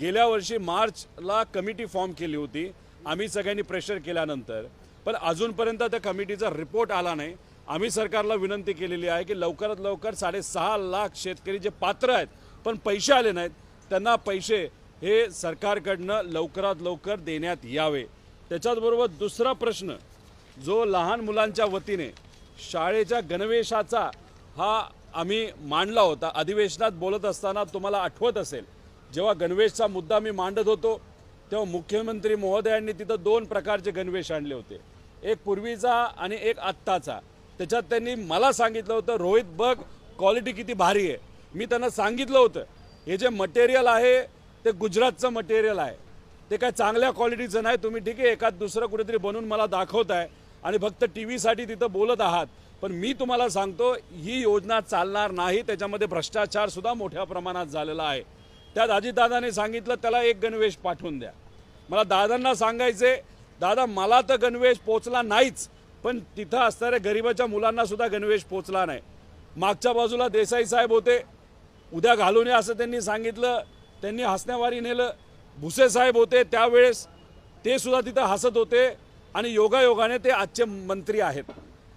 गेल्या वर्षी मार्चला कमिटी फॉर्म केली होती. आम्ही सगळ्यांनी प्रेशर केल्यानंतर. पण अजूनपर्यंत त्या कमिटीचा रिपोर्ट आला नाही. आम्ही सरकारला विनंती केलेली आहे की लवकरात लवकर साडेसहा लाख शेतकरी जे पात्र आहेत पण पैसे आले नाहीत त्यांना पैसे हे सरकारकडनं लवकरात लवकर देण्यात यावे. त्याच्याचबरोबर दुसरा प्रश्न जो लहान मुलांच्या वतीने शाळेच्या गणवेशाचा हा आम्ही मांडला होता. अधिवेशनात बोलत असताना तुम्हाला आठवत असेल जेव्हा गणवेशचा मुद्दा मी मांडत होतो तेव्हा मुख्यमंत्री महोदयांनी तिथं दोन प्रकारचे गणवेश आणले होते. एक पूर्वीचा आणि एक आत्ताचा. त्याच्यात त्यांनी मला सांगितलं होतं रोहित बघ क्वालिटी किती भारी आहे. मी त्यांना सांगितलं होतं हे जे मटेरियल आहे ते गुजरातचं मटेरियल आहे. ते काय चांगल्या क्वालिटीचं नाही. तुम्ही ठीक आहे एखाद दुसरं कुठेतरी बनवून मला दाखवताय आणि फक्त टी व्हीसाठी तिथं बोलत आहात. पण मी तुम्हाला सांगतो ही योजना चालणार नाही. त्याच्यामध्ये भ्रष्टाचारसुद्धा मोठ्या प्रमाणात झालेला आहे. त्यात अजितदादाने सांगितलं त्याला एक गणवेश पाठवून द्या. मला दादांना सांगायचे दादा मला तर गणवेश पोचला नाहीच पण तिथं असणाऱ्या गरिबाच्या मुलांना सुद्धा गणवेश पोचला नाही. मागच्या बाजूला देसाई साहेब होते. उद्या घालून या असं त्यांनी सांगितलं. त्यांनी हसण्यावारी नेलं. भुसे साहेब होते त्यावेळेस. ते सुद्धा तिथं हसत होते आणि योगायोगाने ते आजचे मंत्री आहेत.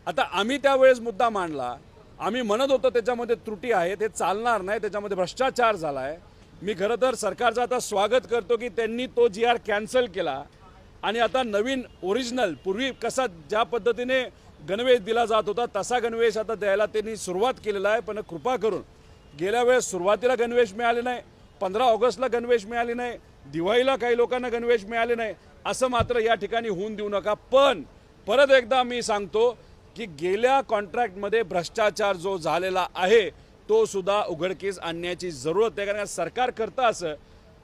आता आम्ही त्यावेळेस मुद्दा मांडला. आम्ही म्हणत होतो त्याच्यामध्ये त्रुटी आहे ते चालणार नाही त्याच्यामध्ये भ्रष्टाचार झाला आहे मी खरं तर सरकारचं आता स्वागत करतो की त्यांनी तो जी आर कॅन्सल केला. आणि आता नवीन ओरिजिनल पूर्वी कसा ज्या पद्धतीने गणवेश दिला जात होता तसा गणवेश आता द्यायला त्यांनी सुरुवात केलेला आहे. पण कृपा करून गेल्या वेळेस सुरुवातीला गणवेश मिळाले नाही पंधरा ऑगस्टला गणवेश मिळाले नाही दिवाळीला काही लोकांना गणवेश मिळाले नाही असं मात्र या ठिकाणी होऊन देऊ नका. पण परत एकदा मी सांगतो की गेल्या कॉन्ट्रॅक्टमध्ये भ्रष्टाचार जो झालेला आहे तो सुद्धा उघडकीस आणण्याची जरूरत आहे कारण सरकार करतं असं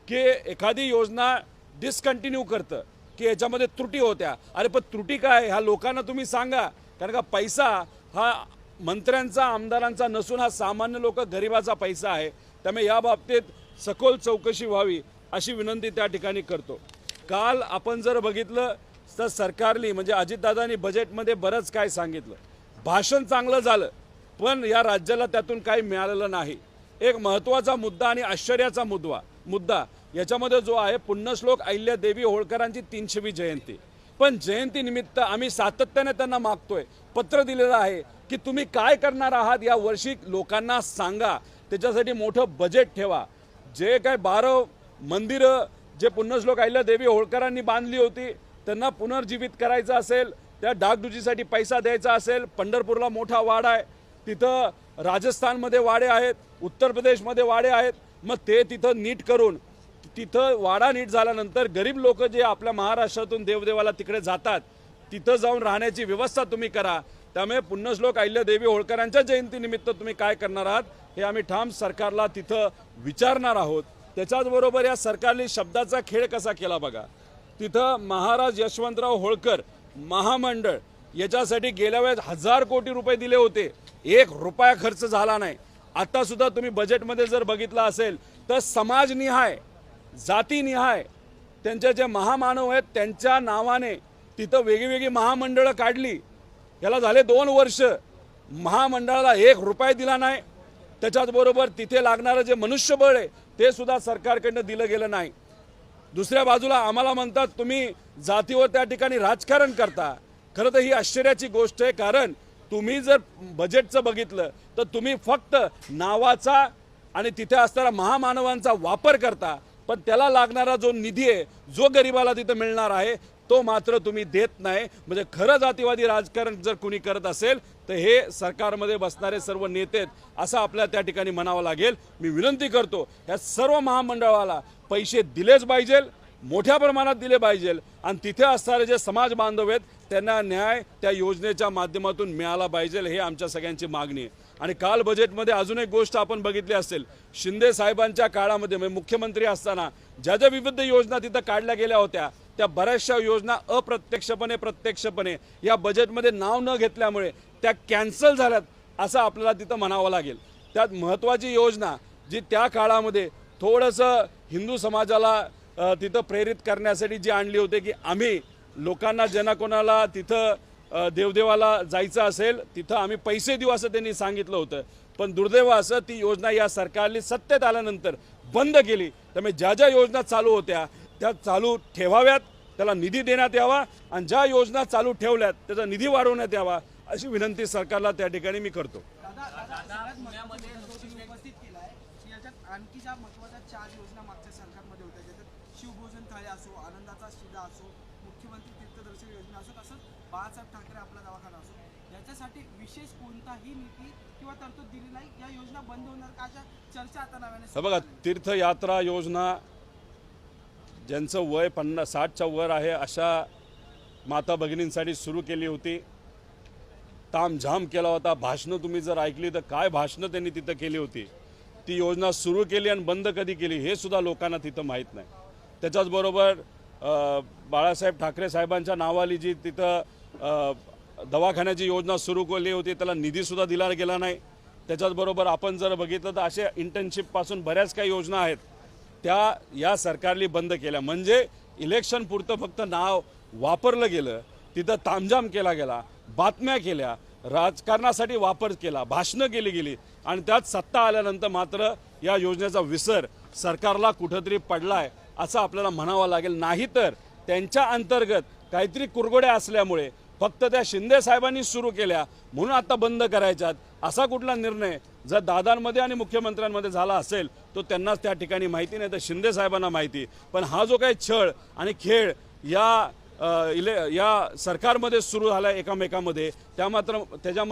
की एखादी योजना डिस्कंटिन्यू करतं की याच्यामध्ये त्रुटी होत्या. अरे पण त्रुटी काय? ह्या लोकांना तुम्ही सांगा. कारण का पैसा हा मंत्र्यांचा आमदारांचा नसून हा सामान्य लोक गरिबाचा पैसा आहे. त्यामुळे या बाबतीत सखोल चौकशी व्हावी अशी विनंती त्या ठिकाणी करतो. काल आपण जर बघितलं तर सरकारने म्हणजे अजितदादांनी बजेटमध्ये बरंच काय सांगितलं. भाषण चांगलं झालं. पण या राज्याला त्यातून काही मिळालेलं नाही. एक महत्त्वाचा मुद्दा आणि आश्चर्याचा मुद्दा मुद्दा याच्यामध्ये जो आहे पुण्यश्लोक अहिल्यादेवी होळकरांची तीनशेवी जयंती. पण जयंतीनिमित्त आम्ही सातत्याने त्यांना मागतोय पत्र दिलेलं आहे की तुम्ही काय करणार आहात या वर्षी लोकांना सांगा. त्याच्यासाठी मोठं बजेट ठेवा. जे काय बारं मंदिरं जे पुण्यश्लोक अहिल्यादेवी होळकरांनी बांधली होती त्यांना पुनर्जीवित करायचं असेल त्या डागडुजीसाठी पैसा द्यायचा असेल पंढरपूरला मोठा वाढ आहे तिथं राजस्थानमध्ये वाडे आहेत उत्तर प्रदेशमध्ये वाडे आहेत मग ते तिथं नीट करून तिथं वाडा नीट झाल्यानंतर गरीब लोक जे आपल्या महाराष्ट्रातून देवदेवाला तिकडे जातात तिथं जाऊन राहण्याची व्यवस्था तुम्ही करा. त्यामुळे पुण्यश्लोक अहिल्यादेवी होळकरांच्या जयंतीनिमित्त तुम्ही काय करणार आहात हे आम्ही ठाम सरकारला तिथं विचारणार आहोत. त्याच्याचबरोबर या सरकारने शब्दाचा खेळ कसा केला बघा. तिथं महाराज यशवंतराव होळकर महामंडळ याच्यासाठी गेल्या वेळेस हजार कोटी रुपये दिले होते. एक रुपया खर्च झाला नाही. आत्तासुद्धा तुम्ही बजेटमध्ये जर बघितलं असेल तर समाजनिहाय जातीनिहाय त्यांचे जे महामानव आहेत त्यांच्या नावाने तिथं वेगळी महामंडळं काढली. याला झाले दोन वर्ष. महामंडळाला एक रुपया दिला नाही. त्याच्याचबरोबर तिथे लागणारं जे मनुष्यबळ आहे ते सुद्धा सरकारकडनं दिलं गेलं नाही. दुसऱ्या बाजूला आम्हाला म्हणतात तुम्ही जातीवर त्या ठिकाणी राजकारण करता. खरं तर ही आश्चर्याची गोष्ट आहे कारण तुम्ही जर बजेटचं बघितलं तर तुम्ही फक्त नावाचा आणि तिथे असणाऱ्या महामानवांचा वापर करता पण त्याला लागणारा जो निधी आहे जो गरिबाला तिथं मिळणार आहे तो मात्र तुम्ही देत नाही. म्हणजे खरं जातीवादी राजकारण जर कुणी करत असेल तर हे सरकारमध्ये बसणारे सर्व नेते आहेत, असं आपल्याला त्या ठिकाणी म्हणावं लागेल. मी विनंती करतो या सर्व महामंडळाला पैसे दिलेच पाहिजेल मोठ्या प्रमाणात दिले पाहिजे. आणि तिथे असणारे जे समाज बांधव आहेत त्यांना न्याय त्या योजनेच्या माध्यमातून मिळाला पाहिजे हे आमच्या सगळ्यांची मागणी आहे. आणि काल बजेटमध्ये अजून एक गोष्ट आपण बघितली असेल. शिंदे साहेबांच्या काळामध्ये म्हणजे मुख्यमंत्री असताना ज्या ज्या विविध योजना तिथं काढल्या गेल्या होत्या त्या बऱ्याचशा योजना अप्रत्यक्षपणे प्रत्यक्षपणे या बजेटमध्ये नाव न घेतल्यामुळे त्या कॅन्सल झाल्यात असं आपल्याला तिथं म्हणावं लागेल. त्यात महत्त्वाची योजना जी त्या काळामध्ये थोडंसं हिंदू समाजाला तिथं प्रेरित करण्यासाठी जी आणली होती की आम्ही लोकांना ज्यांना कोणाला तिथं देवदेवाला जायचं असेल तिथं आम्ही पैसे देऊ असं त्यांनी सांगितलं होतं. पण दुर्दैव असं ती योजना या सरकारने सत्तेत आल्यानंतर बंद केली. त्यामुळे ज्या ज्या योजना चालू होत्या त्या चालू ठेवाव्यात त्याला निधी देण्यात यावा आणि ज्या योजना चालू ठेवल्यात त्याचा निधी वाढवण्यात यावा अशी विनंती सरकारला त्या ठिकाणी मी करतो दादा दादा सगळ्यात महत्त्वाचा मुद्दा उपस्थित केलाय की याच्यात आणखी ज्या महत्त्वाच्या चार योजना मागच्या सरकारमध्ये होत्या ज्याच्यात शिवभोजन थाळी असो आनंदाचा शिदा असो मुख्यमंत्री तीर्थदर्शन योजना असो तसंच बाळासाहेब ठाकरे आपला दवाखाना असो याच्यासाठी विशेष कोणताही नीती किंवा तरतूद दिली नाही. या योजना बंद होणार का? अशा चर्चा आता नव्याने बघा तीर्थयात्रा योजना ज्यांचं वय पन्नास साठच्या वर आहे अशा माता भगिनींसाठी सुरू केली होती. तामझाम केला होता. भाषणं तुम्ही जर ऐकली तर काय भाषणं त्यांनी तिथं केली होती? ती योजना सुरू केली आणि बंद कधी केली? हे सुद्धा लोकांना तिथं माहीत नाही. त्याच्याचबरोबर बाळासाहेब ठाकरे साहेबांच्या नावाली जी तिथं दवाखान्याची योजना सुरू केली होती त्याला निधीसुद्धा दिला गेला नाही. त्याच्याचबरोबर आपण जर बघितलं तर अशा इंटर्नशिपपासून बऱ्याच काही योजना आहेत. त्या या सरकारने बंद केल्या. म्हणजे इलेक्शन पुरतं फक्त नाव वापरलं गेलं तिथं तामझाम केला गेला बातम्या केल्या राजकारणासाठी वापर केला भाषणं केली गेली आणि त्यात सत्ता आल्यानंतर मात्र या योजनेचा विसर सरकारला कुठंतरी पडलाय असं आपल्याला म्हणावं लागेल. नाहीतर त्यांच्या अंतर्गत काहीतरी कुरगोड्या असल्यामुळे फक्त त्या शिंदे साहेबांनी सुरू केल्या म्हणून आता बंद करायच्यात. असा कुठला निर्णय जर दादांमध्ये आणि मुख्यमंत्र्यांमध्ये झाला असेल तो त्यांनाच त्या ठिकाणी माहिती नाही तर शिंदे साहेबांना माहिती. पण हा जो काही छळ आणि खेळ या इले या सरकारमध्ये सुरू झाला आहे एकामेकामध्ये त्या मात्र त्याच्या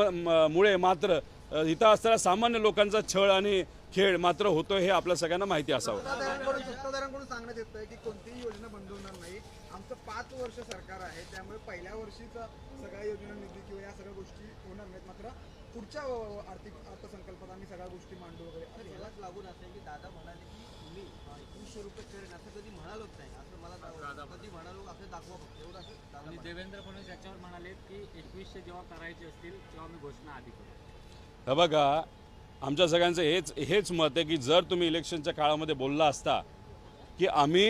मुळे मात्र इथं असणाऱ्या सामान्य लोकांचा छळ आणि खेळ मात्र होतोय हे आपल्या सगळ्यांना माहिती असावं. पाच वर्ष सरकार आहे त्यामुळे पहिल्या वर्षीचा सगळ्या योजना निधी किंवा या सगळ्या गोष्टी होणार नाहीत. मात्र पुढच्या आर्थिक अर्थसंकल्पात आम्ही सगळ्या गोष्टी मांडू वगैरे. तर ह्यालाच लागून असं आहे की दादा म्हणाले की तुम्ही एकवीसशे रुपये करेन असं कधी म्हणालोच नाही. असं मला कधी म्हणालो. असं दाखवा फक्त. एवढं असं देवेंद्र फडणवीस याच्यावर म्हणाले की एकवीसशे जेव्हा करायचे असतील तेव्हा मी घोषणा आधी करू हे बघा आमच्या सगळ्यांचं हेच हेच मत आहे की जर तुम्ही इलेक्शनच्या काळामध्ये बोलला असता की आम्ही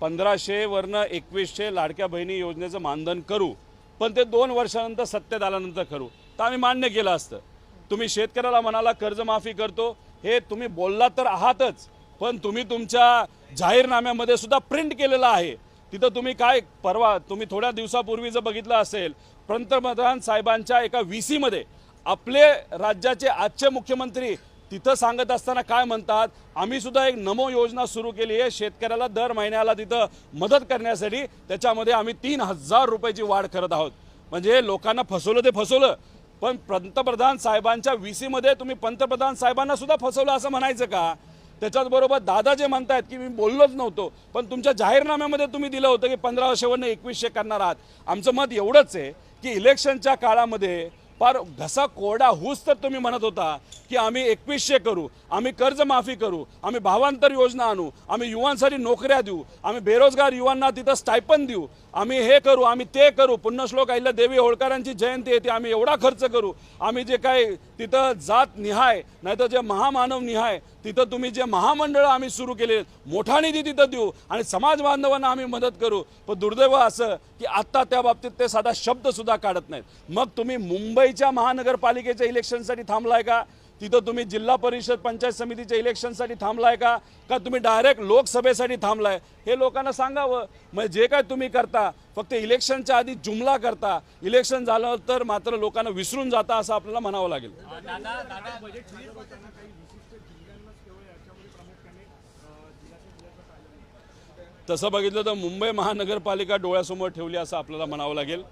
पंधराशेवरनं एकवीसशे लाडक्या बहिणी योजनेचं मानधन करू. पण ते दोन वर्षानंतर सत्तेत आल्यानंतर करू. तर आम्ही मान्य केलं असतं. तुम्ही शेतकऱ्याला म्हणाला कर्जमाफी करतो. हे तुम्ही बोलला तर आहातच. पण तुम्ही तुमच्या जाहीरनाम्यामध्ये सुद्धा प्रिंट केलेलं आहे. तिथं तुम्ही काय परवा तुम्ही थोड्या दिवसापूर्वी जर बघितलं असेल पंतप्रधान साहेबांच्या एका व्ही सीमध्ये आपले राज्याचे आजचे मुख्यमंत्री तिथं सांगत असताना काय म्हणतात? आम्ही सुद्धा एक नमो योजना सुरू केली आहे. शेतकऱ्याला दर महिन्याला तिथं मदत करण्यासाठी त्याच्यामध्ये आम्ही तीन हजार रुपयाची वाढ करत आहोत. म्हणजे लोकांना फसवलं ते फसवलं. पण पंतप्रधान साहेबांच्या व्ही सीमध्ये तुम्ही पंतप्रधान साहेबांना सुद्धा फसवलं असं म्हणायचं का? त्याच्याचबरोबर दादा जे म्हणतायत की मी बोललोच नव्हतो पण तुमच्या जाहीरनाम्यामध्ये तुम्ही दिलं होतं की पंधरा वर्षावरनं एकवीसशे करणार आहात. आमचं मत एवढंच आहे की इलेक्शनच्या काळामध्ये फार घसा कोरडा होऊच तर तुम्ही म्हणत होता की आम्ही एकवीसशे करू आम्ही कर्जमाफी करू आम्ही भावांतर योजना आणू आम्ही युवांसाठी नोकऱ्या देऊ आम्ही बेरोजगार युवांना तिथं स्टायपन देऊ आम्ही हे करू आम्ही ते करू. पुण्यश्लोक अहिल्या देवी होळकरांची जयंती येते आम्ही एवढा खर्च करू आम्ही जे काय तिथं जात निहाय नाहीतर जे महामानव निहाय तिथं तुम्ही जे महामंडळं आम्ही सुरू केले मोठा निधी तिथं देऊ आणि समाज बांधवांना आम्ही मदत करू. पण दुर्दैव असं की आत्ता त्या बाबतीत ते साधा शब्दसुद्धा काढत नाहीत. मग तुम्ही मुंबईच्या महानगरपालिकेच्या इलेक्शनसाठी थांबलाय का? तिथं तुम्ही जिल्हा परिषद पंचायत समितीच्या इलेक्शनसाठी थांबलाय का? का तुम्ही डायरेक्ट लोकसभेसाठी थांबलाय? हे लोकांना सांगावं. मग जे काय तुम्ही करता फक्त इलेक्शनच्या आधी जुमला करता. इलेक्शन झालं तर मात्र लोकांना विसरून जाता असं आपल्याला म्हणावं लागेल दादा दादा तसं बघितलं तर मुंबई महानगरपालिका डोळ्यासमोर ठेवली असं आपल्याला म्हणावं लागेल.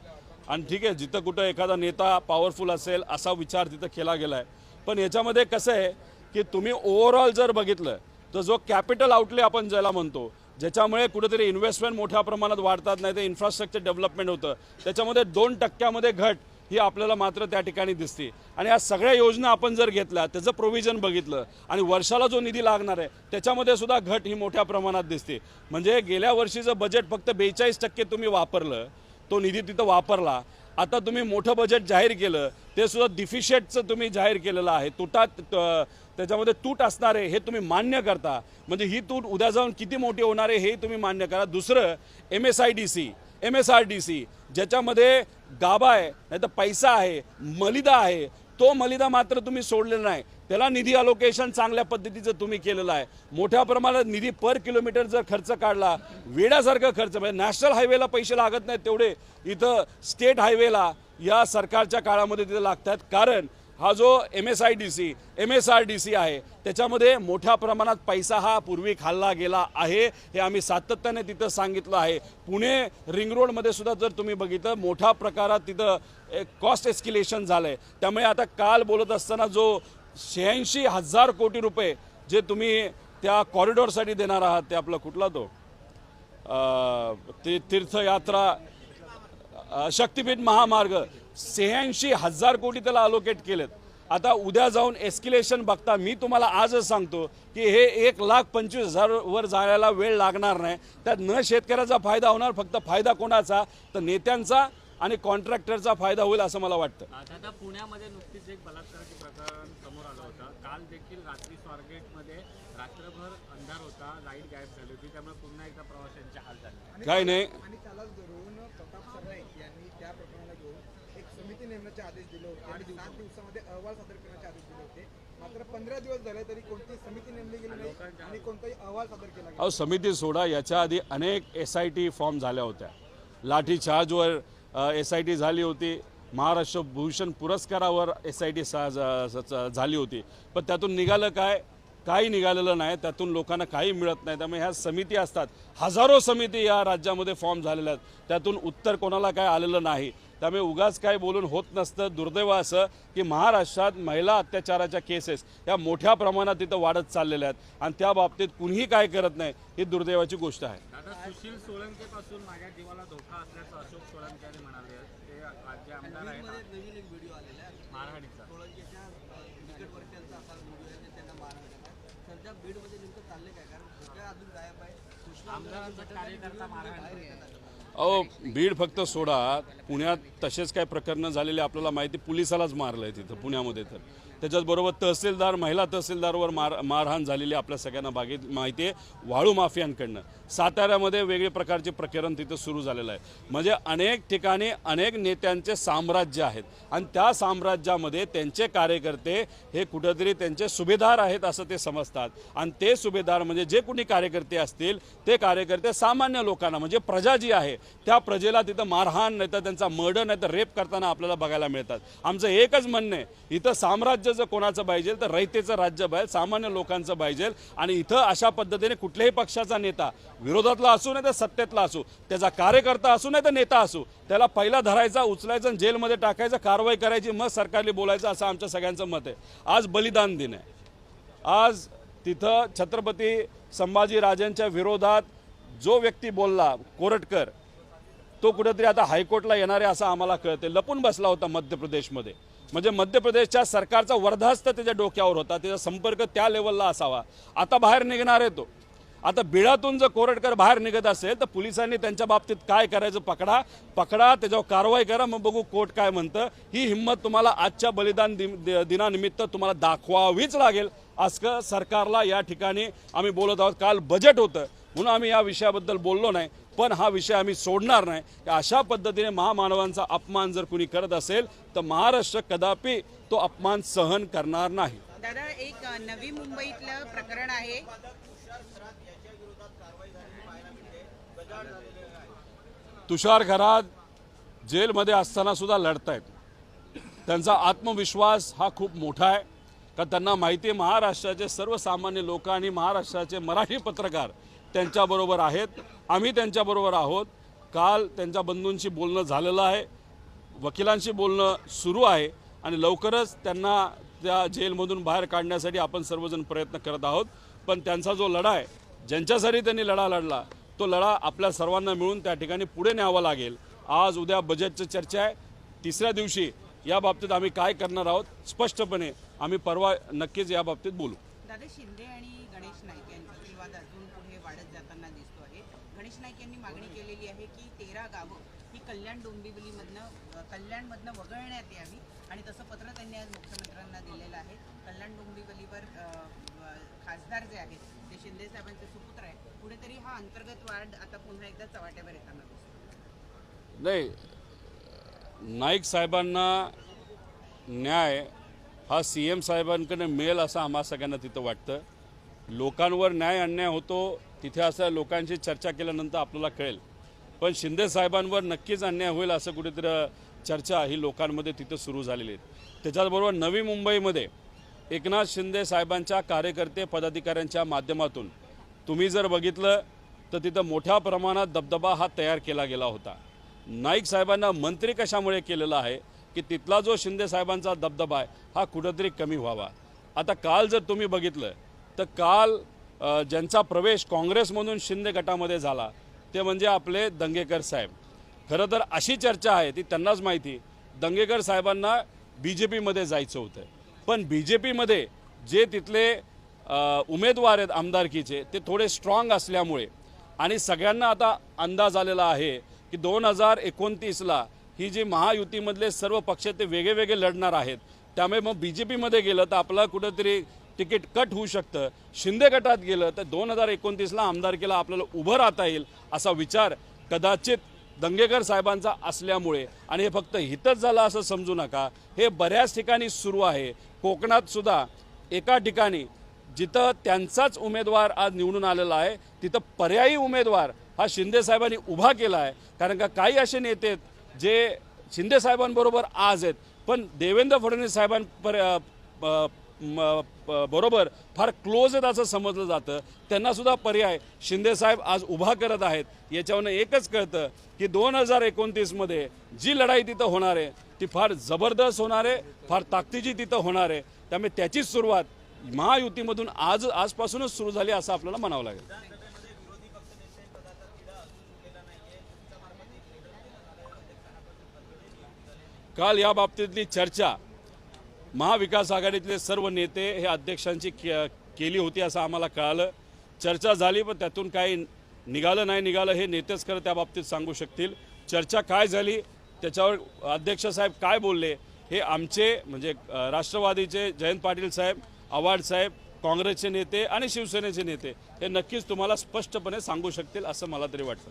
आणि ठीक आहे जिथं कुठं एखादा नेता पॉवरफुल असेल असा विचार तिथं केला गेला आहे पण याच्यामध्ये कसं आहे की तुम्ही ओव्हरऑल जर बघितलं तर जो कॅपिटल आउटले आपण ज्याला म्हणतो ज्याच्यामुळे कुठेतरी इन्व्हेस्टमेंट मोठ्या प्रमाणात वाढतात नाही तर इन्फ्रास्ट्रक्चर डेव्हलपमेंट होतं त्याच्यामध्ये दोन टक्क्यामध्ये घट. ही आपल्याला मात्र त्या ठिकाणी दिसते. आणि या सगळ्या योजना आपण जर घेतल्या त्याचं प्रोव्हिजन बघितलं आणि वर्षाला जो निधी लागणार आहे त्याच्यामध्ये सुद्धा घट ही मोठ्या प्रमाणात दिसते. म्हणजे गेल्या वर्षीचं बजेट फक्त बेचाळीस टक्के तुम्ही वापरलं तो निधी तिथं वापरला. आता तुम्ही मोठं बजेट जाहीर केलं ते सुद्धा डिफिशियटचं तुम्ही जाहीर केलेलं आहे. तुटात त्याच्यामध्ये तूट असणार आहे हे तुम्ही मान्य करता. म्हणजे ही तूट उद्या जाऊन किती मोठी होणार आहे हे तुम्ही मान्य करा. दुसरं M S I D C M S R D C ज्याच्यामध्ये गाभा आहे नाही तर पैसा आहे मलिदा आहे तो मलिदा मात्र तुम्ही सोडलेला नाही. त्याला निधी अलोकेशन चांगल्या पद्धतीचं तुम्ही केलेलं आहे. मोठ्या प्रमाणात निधी पर किलोमीटर जर खर्च काढला वेड्यासारखा खर्च म्हणजे नॅशनल हायवेला पैसे लागत नाहीत तेवढे इथं स्टेट हायवेला या सरकारच्या काळामध्ये तिथं लागतात कारण हा जो M S I D C M S R D C आहे त्याच्यामध्ये मोठ्या प्रमाणात पैसा हा पूर्वी खाल्ला गेला आहे. हे आम्ही सातत्याने तिथं सांगितलं आहे. पुणे रिंग रोडमध्ये सुद्धा जर तुम्ही बघितलं मोठ्या प्रकारात तिथं कॉस्ट एस्किलेशन झालं आहे त्यामुळे आता काल बोलत असताना जो शहाऐंशी हजार कोटी रुपये जे तुम्ही त्या कॉरिडॉरसाठी देणार आहात ते आपला कुठला तो? ते तीर्थयात्रा शक्तिपीठ महामार्ग शहाऐंशी हजार कोटी त्याला अलोकेट केलेत. आता उद्या जाऊन एस्किलेशन बघता मी तुम्हाला आजच सांगतो की हे एक लाख पंचवीस हजार वर जायला वेळ लागणार नाही. त्यात न शेतकऱ्याचा फायदा होणार फक्त फायदा कोणाचा? तर नेत्यांचा आणि कॉन्ट्रॅक्टरचा फायदा होईल असं मला वाटतं. दादा पुण्यामध्ये नुकतीच एक बलात्काराचे प्रकरण समोर आलं होतं. काल देखील रात्री स्वारगेटमध्ये रात्रभर अंधार होता लाइट गायब झाली होती त्यामुळे पुन्हा एकदा प्रवाशांचे हाल झाले. काही नाही. आणि त्यालाच धरून प्रताप यांनी त्या प्रकरणाला समिती नेमण्याचे आदेश दिले होते आणि सात दिवसामध्ये. अहवाल सादर करण्याचे आदेश दिले होते. मात्र पंधरा दिवस झाले तरी कोणती समिती नेमली गेली नाही आणि कोणताही अहवाल सादर केला गेला अहो समिती सोडा याच्या आधी अनेक एस आय टी फॉर्म झाल्या होत्या. लाठीचार्जवर एस आय टी झाली होती. महाराष्ट्र भूषण पुरस्कारावर एस आय टी झाली होती. पण त्यातून निघालं काय? काही निघालेलं नाही. त्यातून लोकांना काही मिळत नाही. त्यामुळे ह्या समिती असतात. हजारो समिती या राज्यामध्ये फॉर्म झालेल्या आहेत. त्यातून उत्तर कोणाला काय आलेलं नाही. त्यामुळे उगाच काय बोलून होत नसतं. दुर्दैव असं की महाराष्ट्रात महिला अत्याचाराच्या केसेस या मोठ्या प्रमाणात तिथं वाढत चाललेल्या आहेत. आणि त्या बाबतीत कुणीही काय करत नाही ही दुर्दैवाची गोष्ट आहे. दादा सुशील सोळंके पासून माझ्या जीवाला धोका असल्याचं अशोक सोळंके म्हणाले. ते आज जे आमदार आहेत. बीडमध्ये नवीन एक व्हिडिओ आलेला आहे. मारहाणीचा सोळंकेच्या निकटवर्तीयांचा असा व्हिडिओ आहे आणि त्यांना मारहाण करतात सध्या बीडमध्ये नेमकं चाललंय काय? कारण धोक्या अजून गायब आहे. सूचना आमदारांचा कार्यकर्ता मारहाण अहो बीड फक्त सोडा. पुण्यात तसेच काय प्रकरणं झालेले आपल्याला माहिती पोलिसालाच मारलं आहे तिथं पुण्यामध्ये तर. त्याच्याचबरोबर तहसीलदार महिला तहसीलदारवर मार मारहाण झालेली आपल्या सगळ्यांना बागेत माहिती आहे. वाळू माफियांकडनं. साताऱ्यामध्ये वेगळे प्रकारचे प्रकरण तिथं सुरू झालेलं आहे. म्हणजे अनेक ठिकाणी अनेक नेत्यांचे साम्राज्य आहेत. आणि त्या साम्राज्यामध्ये त्यांचे कार्यकर्ते हे कुठंतरी त्यांचे सुभेदार आहेत असं ते समजतात. आणि ते सुभेदार म्हणजे जे कुणी कार्यकर्ते असतील ते कार्यकर्ते सामान्य लोकांना म्हणजे प्रजा जी आहे त्या प्रजेला तिथं मारहाण नाही तर त्यांचा मर्डर नाही तर रेप करताना आपल्याला बघायला मिळतात. आमचं एकच म्हणणं आहे इथं साम्राज्य जर कोणाचं पाहिजे तर रयतेचं राज्य पाहिजे सामान्य लोकांचं पाहिजे. आणि इथं अशा पद्धतीने कुठल्याही पक्षाचा नेता विरोधातला असू नाही तर सत्तेतला असू त्याचा कार्यकर्ता असू नाही तर नेता असू त्याला पहिला धरायचा उचलायचा आणि जेलमध्ये टाकायचं कारवाई करायची मग सरकारने बोलायचं असं आमच्या सगळ्यांचं मत आहे. आज बलिदान दिन आहे. आज तिथं छत्रपती संभाजीराजांच्या विरोधात जो व्यक्ती बोलला कोरटकर तो कुठेतरी आता हायकोर्टला येणार आहे असं आम्हाला कळते लपून बसला होता मध्य प्रदेशमध्ये. म्हणजे मध्य प्रदेशच्या सरकारचा वर्धास्त त्याच्या डोक्यावर होता त्याचा संपर्क त्या लेवलला असावा. आता बाहेर निघणार आहे तो. आता बिळातून जर कोरटकर बाहेर निघत असेल तर पोलिसांनी त्यांच्या बाबतीत काय करायचं पकडा पकडा त्याच्यावर कारवाई करा मग बघू कोर्ट काय म्हणतं. ही हिंमत तुम्हाला आजच्या बलिदान दिन दिनानिमित्त तुम्हाला दाखवावीच लागेल. असं सरकारला या ठिकाणी आम्ही बोलत आहोत काल बजेट होतं. म्हणून आम्ही या विषयाबद्दल बोललो नाही पण हा विषय आम्ही सोडणार नाही. की अशा पद्धतीने महामानवांचा अपमान जर कुणी करत असेल तर महाराष्ट्र कदापि तो अपमान सहन करणार नाही. दादा एक नवी मुंबईतलं प्रकरण आहे. तुषार घरात जेलमध्ये असताना सुद्धा लढतायत. त्यांचा आत्मविश्वास हा खूप मोठा आहे. का त्यांना माहिती आहे महाराष्ट्राचे सर्वसामान्य लोक आणि महाराष्ट्राचे मराठी पत्रकार त्यांच्याबरोबर आहेत. आम्ही त्यांच्याबरोबर आहोत. काल त्यांच्या बंधूंशी बोलणं झालेलं आहे. वकिलांशी बोलणं सुरू आहे आणि लवकरच त्यांना त्या जेलमधून बाहेर काढण्यासाठी आपण सर्वजण प्रयत्न करत आहोत. पण त्यांचा जो लढा आहे ज्यांच्यासाठी त्यांनी लढा लढला तो लढा आपल्या सर्वांना मिळून त्या ठिकाणी पुढे न्यावा लागेल. आज उद्या बजेटची चर्चा आहे. तिसऱ्या दिवशी या बाबतीत आम्ही काय करणार आहोत स्पष्टपणे आम्ही परवा नक्कीच या बाबतीत बोलू. दादा शिंदे आणि गणेश नाईक यांच्यातील वाद अजून पुढे वाढत जाताना दिसतो आहे गणेश नाईक यांनी मागणी केलेली आहे की तेरा गावं ही कल्याण डोंबिवलीमधनं कल्याणमधनं वगळण्यात यावी आणि तसं पत्र त्यांनी आज मुख्यमंत्र्यांना दिलेलं आहे. कल्याण डोंबिवलीवर खासदार जे आहेत ते शिंदे साहेबांचे सुपुत्र आहे कुठेतरी हा अंतर्गत वाद आता पुन्हा एकदा चव्हाट्यावर येताना नाही नाईक साहेबांना न्याय हा सी एम साहेबांकडे मिळेल असं आम्हा सगळ्यांना तिथं वाटतं. लोकांवर न्याय अन्याय होतो तिथे असं लोकांशी चर्चा केल्यानंतर आपल्याला कळेल. पण शिंदे साहेबांवर नक्कीच अन्याय होईल असं कुठेतरी चर्चा ही लोकांमध्ये तिथं सुरू झालेली आहे. त्याच्याचबरोबर नवी मुंबईमध्ये एकनाथ शिंदे साहेबांच्या कार्यकर्ते पदाधिकाऱ्यांच्या माध्यमातून तुम्ही जर बघितलं तर तिथं मोठ्या प्रमाणात दबदबा हा तयार केला गेला होता. नाईक साहेबांना मंत्री कशामुळे केलेला आहे की तिथला जो शिंदे साहेबांचा दबदबा आहे हा कुठंतरी कमी व्हावा. आता काल जर तुम्ही बघितलं तर काल ज्यांचा प्रवेश काँग्रेसमधून शिंदे गटामध्ये झाला ते म्हणजे आपले दंगेकर साहेब. खरं तर अशी चर्चा आहे ती त्यांनाच माहिती. दंगेकर साहेबांना बी जे पीमध्ये जायचं होतं. पण बी जे पीमध्ये जे तिथले उमेदवार आहेत आमदारकीचे ते थोडे स्ट्रॉंग असल्यामुळे आणि सगळ्यांना आता अंदाज आलेला आहे की दोन हजार एकोणतीसला ही जी महायुतीमधले सर्व पक्ष ते वेगळे वेगळे लढणार आहेत. त्यामुळे मग बी जे पीमध्ये गेलं तर आपलं कुठंतरी तिकीट कट होऊ शकतं. शिंदे गटात गेलं तर दोन हजार एकोणतीसला आमदारकीला आपल्याला उभं राहता येईल असा विचार कदाचित दंगेकर साहेबांचा असल्यामुळे. आणि हे फक्त हितच झालं असं समजू नका. हे बऱ्याच ठिकाणी सुरू आहे. कोकणात सुद्धा एका ठिकाणी जिथं त्यांचाच उमेदवार आज निवडून आलेला आहे तिथं पर्यायी उमेदवार हा शिंदे साहेबांनी उभा केला आहे. कारण का काही असे नेते आहेत जे शिंदे साहेबांबरोबर आज आहेत. पण देवेंद्र फडणवीस साहेबांपर बरोबर फार क्लोज आहेत असं समजलं जातं. त्यांनासुद्धा पर्याय. शिंदेसाहेब आज उभा करत आहेत. याच्यावरनं एकच कळतं की दोन हजार एकोणतीसमध्ये जी लढाई तिथं होणार आहे ती फार जबरदस्त होणार आहे फार ताकदीची तिथं होणार आहे. त्यामुळे त्याचीच सुरुवात महायुतीमधून आज आजपासूनच सुरू झाली असं आपल्याला म्हणावं लागेल. काल या बाबतीतली चर्चा महाविकास आघाडीतले सर्व नेते हे अध्यक्षांची के केली होती असं आम्हाला कळालं. चर्चा झाली पण त्यातून काही निघालं नाही निघालं हे नेतेच खरं त्या बाबतीत सांगू शकतील. चर्चा काय झाली त्याच्यावर अध्यक्ष साहेब काय बोलले हे आमचे म्हणजे राष्ट्रवादीचे जयंत पाटील साहेब आव्हाड साहेब काँग्रेसचे नेते आणि शिवसेनेचे नेते हे नक्कीच तुम्हाला स्पष्टपणे सांगू शकतील असं मला तरी वाटतं.